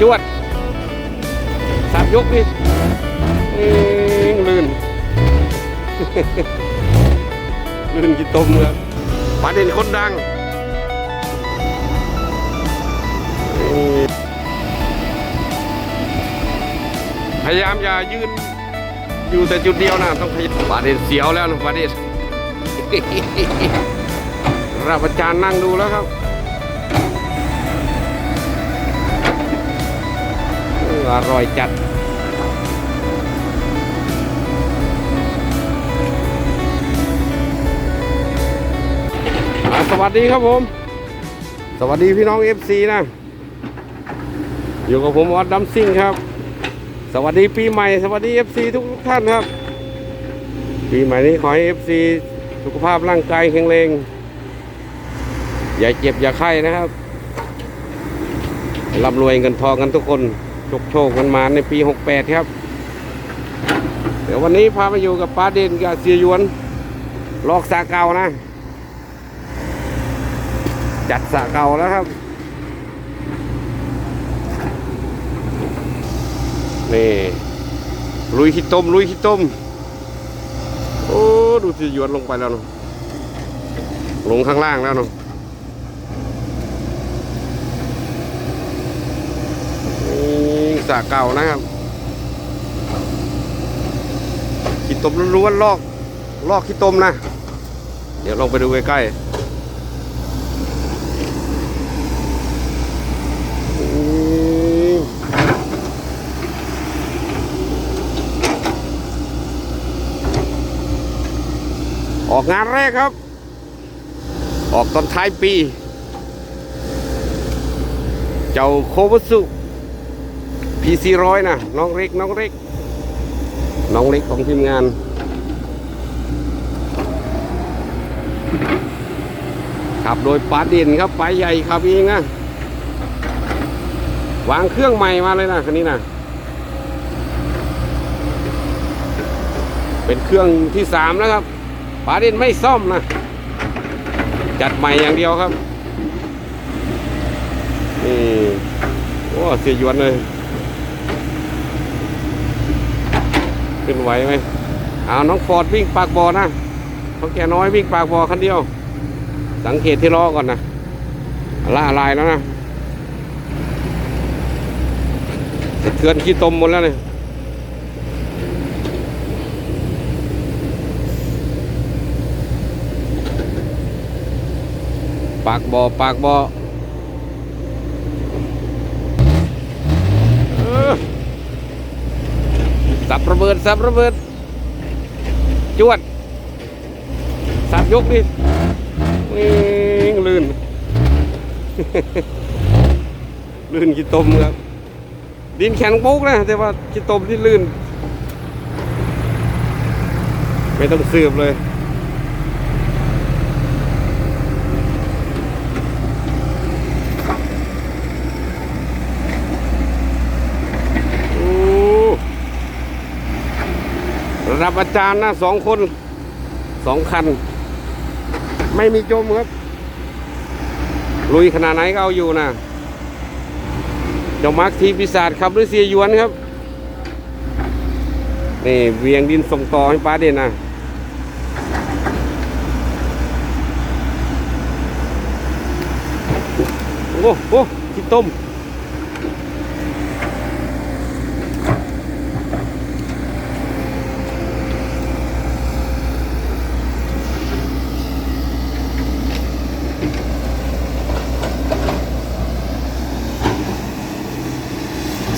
จวดสามยกนี่อื้อลื่น ลื่นกี่ต้มครับประเด็นคนดังนี่พยายามอย่ายืนอยู่แต่จุดเดียวนะต้องขยับประเด็นเสียวแล้วนะประเด็นรับอาจารย์นั่งดูแล้วครับ อร่อยจัดสวัสดีครับผม สวัสดีพี่น้อง FC นะ อยู่กับผมออดดัมซิงครับ สวัสดีปีใหม่ สวัสดี FC ทุกทุกท่านครับ ปีใหม่นี้ขอให้ FC สุขภาพร่างกายแข็งแรง อย่าเจ็บอย่าไข้นะครับร่ำรวยเงินทองกันทุกคน โชคโชคกันมาในปี 68 ครับ เดี๋ยววันนี้พามาอยู่กับป้าเด่นกับเสียยวน ลอกสาเก่านะ จัดสระเก่าแล้วครับ นี่ ลุยขี้ต้ม ลุยขี้ต้ม โอ้ ดูเสิหยวนลงไปแล้วเนอะลงข้างล่างแล้วเนอะนี่ สระเก่านะครับขี้ต้มล้วนๆลอก ลอกขี้ต้มนะ เดี๋ยวลองไปดูใกล้ๆอออกงานแรกครับ ออกตอนท้ายปี เจ้าโควัสุ พีซีร้อยนะน้องเล็กน้องเล็กน้องเล็กของทีมงาน ขับโดยปาดินครับไปใหญ่ขับเองนะวางเครื่องใหม่มาเลยนะคันนี้นะเป็นเครื่องที่สามแล้วครับปาดินไม่ซ่อมนะจัดใหม่อย่างเดียวครับนี่โอ้เสียยวนเลย ขึ้นไหวไหมเอาน้องฟอร์ดวิ่งปากบ่อนะเขาแก่น้อยวิ่งปากบ่อคันเดียว สังเกตที่ล้อก่อนนะล่าลายแล้วนะเทือนขี้ตมหมดแล้วเนี่ยปากบ่อปากบ่ออ สับระเบิดสับระเบิดจวดสับยกดินี่ลื่น ลื่นกี่ตมครับ ดินแข็งปุ๊กนะ แต่ว่ากี่ตมที่ลื่น ไม่ต้องสืบเลย รับอาจารย์นะสองคนสองคัน ไม่มีจมครับลุยขนาดไหนก็เอาอยู่นะเจ้ามาร์คทีปีศาจครับหรือเสียยวนครับ นี่เวียงดินส่งต่อให้ป้าเด่นนะโอ้โหที่ต้ม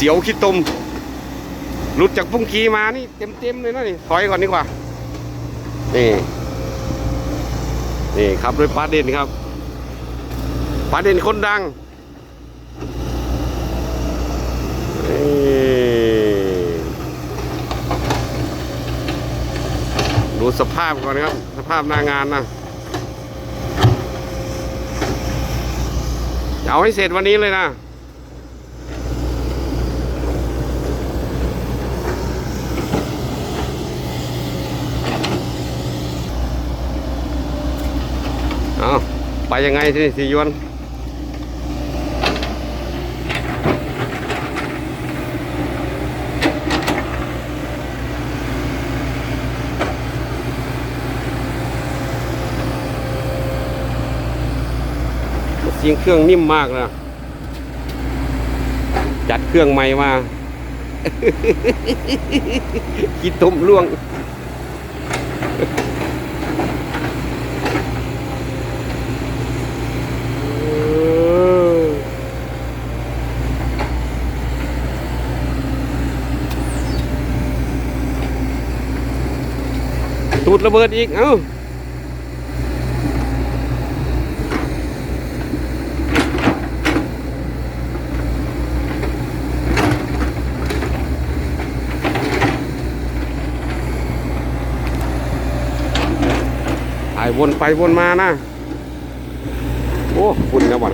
สียวขี้ตมหลุดจากปุ้งกีมานี่เต็มเต็มเลยนะนี่ถอยก่อนดีกว่า นี่นี่ครับด้วยปาเด่นครับปาเด่นคนดังดูสภาพก่อนครับ สภาพหน้างานนะจะเอาให้เสร็จวันนี้เลยนะ เอาไปยังไงสิสียวนเสียงเครื่องนิ่มมากนะจัดเครื่องใหม่มาคิดต้มล่วง ตูดระเบิดอีก เอ้าถ่ายวนไปวนมานะ โอ้คุณนะวัน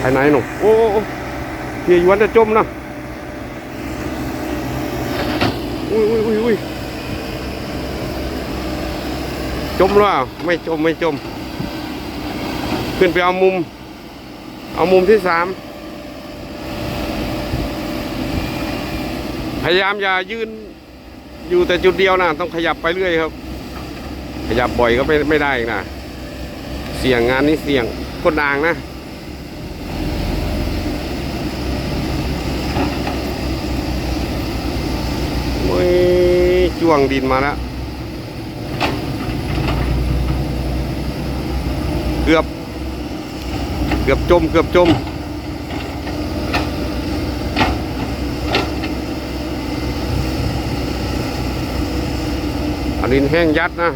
ภายในหนูโอ้โอ้โอ้ เฮียหยวนจะจมนะอุ้ยอุ้ยอุ้ยอุ้ยจมแล้วไม่จมไม่จม ขึ้นไปเอามุม เอามุมที่สามพยายามอย่ายืนอยู่แต่จุดเดียวนะต้องขยับไปเรื่อยครับ ขยับบ่อยก็ไม่ไม่ได้นะเสี่ยงงานนี้เสี่ยงคนอ่างนะ ยจ้วงดินมาแล้วเกือบ เกือบจม เกือบจมอดินแห้งยัดนะ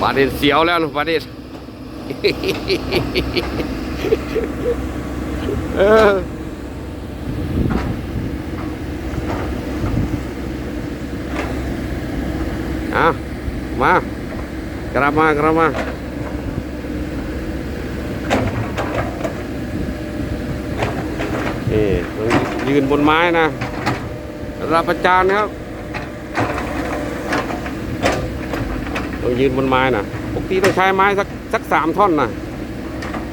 ปาเด็นเสียวแล้วปาเด็นเอออะมากลับมากลับมานี่ต้องยืนบนไม้นะรับประจานครับ ต้องยืนบนไม้นะปกติต้องใช้ไม้สักสักสามท่อนนะ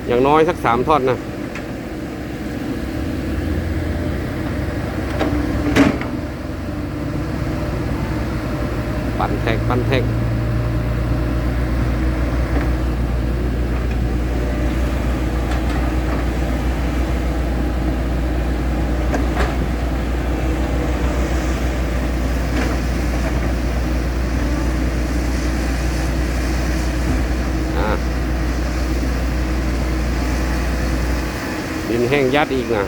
อย่างน้อยสักสามท่อนนะปั่นแท็กปั่นแท็ก อะ ดินแห้งยัดอีกนะ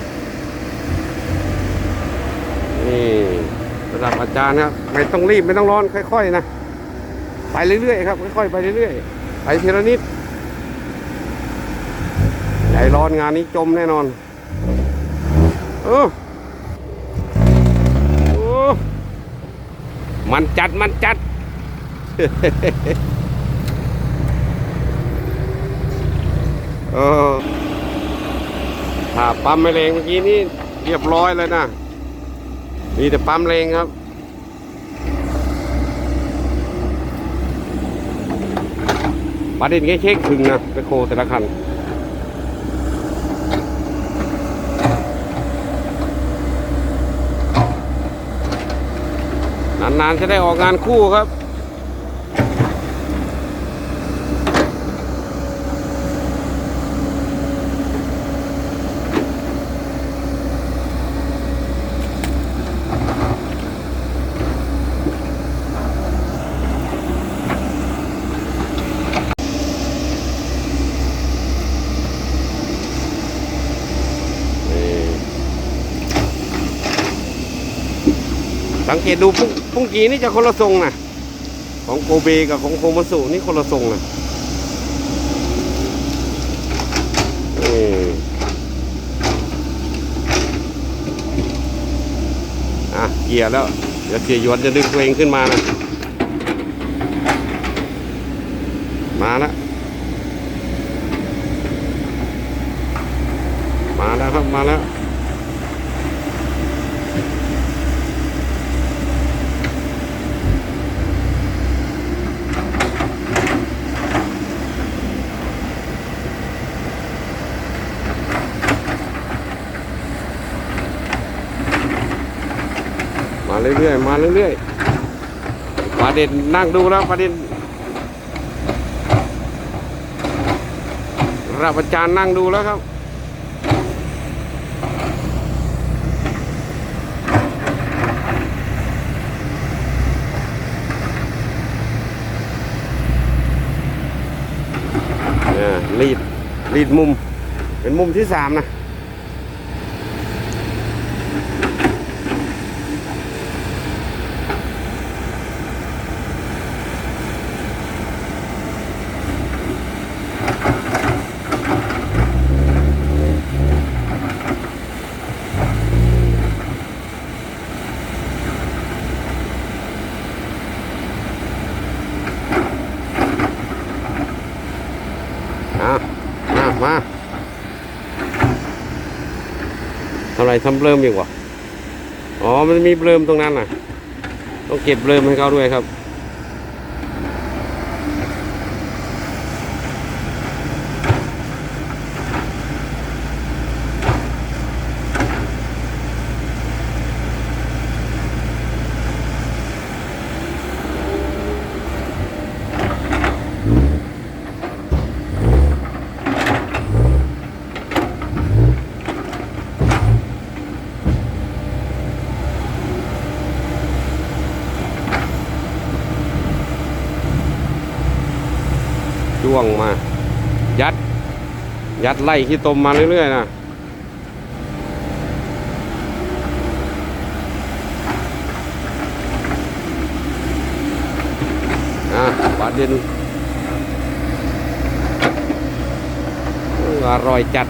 นี่ระดับอาจารย์ครับไม่ต้องรีบไม่ต้องร้อนค่อย ๆ นะ ไปเรื่อยๆครับ ค่อยๆไปเรื่อยๆไปทีละนิดใหญ่ร้อนงานนี้จมแน่นอนเออโอ้มันจัดมันจัด เออ ถ้าปั๊มไม่แรงเมื่อกี้นี่เรียบร้อยเลยนะมีแต่ปั๊มแรงครับประเด็นแค่เช็คถึงนะไปโคแต่ละคันนานๆจะได้ออกงานคู่ครับ สังเกตดูพุ่งพุ่งกีนี่จะคนละทรงนะของโกเบกับของโคมาสุนี่คนละทรงนะนี่อะเกียร์แล้ว เดี๋ยวเสียหยวนจะดึงตัวเองขึ้นมานะมาแล้วมาแล้วครับ มาแล้ว เรื่อยๆ มาเรื่อยๆประเด็นนั่งดูแล้วประเด็นรับอาจารย์นั่งดูแล้วครับเนี่ยรีดรีดมุม เป็นมุมที่สามนะมามา อะไรทำเบลิมอีกวะอ๋อมันมีเบลิมตรงนั้นน่ะ ต้องเก็บเบลิมให้เขาด้วยครับ จ้วงมา ยัด ยัดไล่ขี้ตมมาเรื่อยๆนะอะปลาดินอร่อยจัด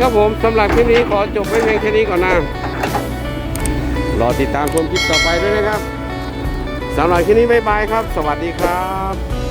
ครับผมสำหรับคลิปนี้ขอจบไว้เพียงแค่นี้ก่อนนะรอติดตามชมคลิปต่อไปด้วยนะครับสำหรับคลิปนี้บ๊ายบายครับ สวัสดีครับ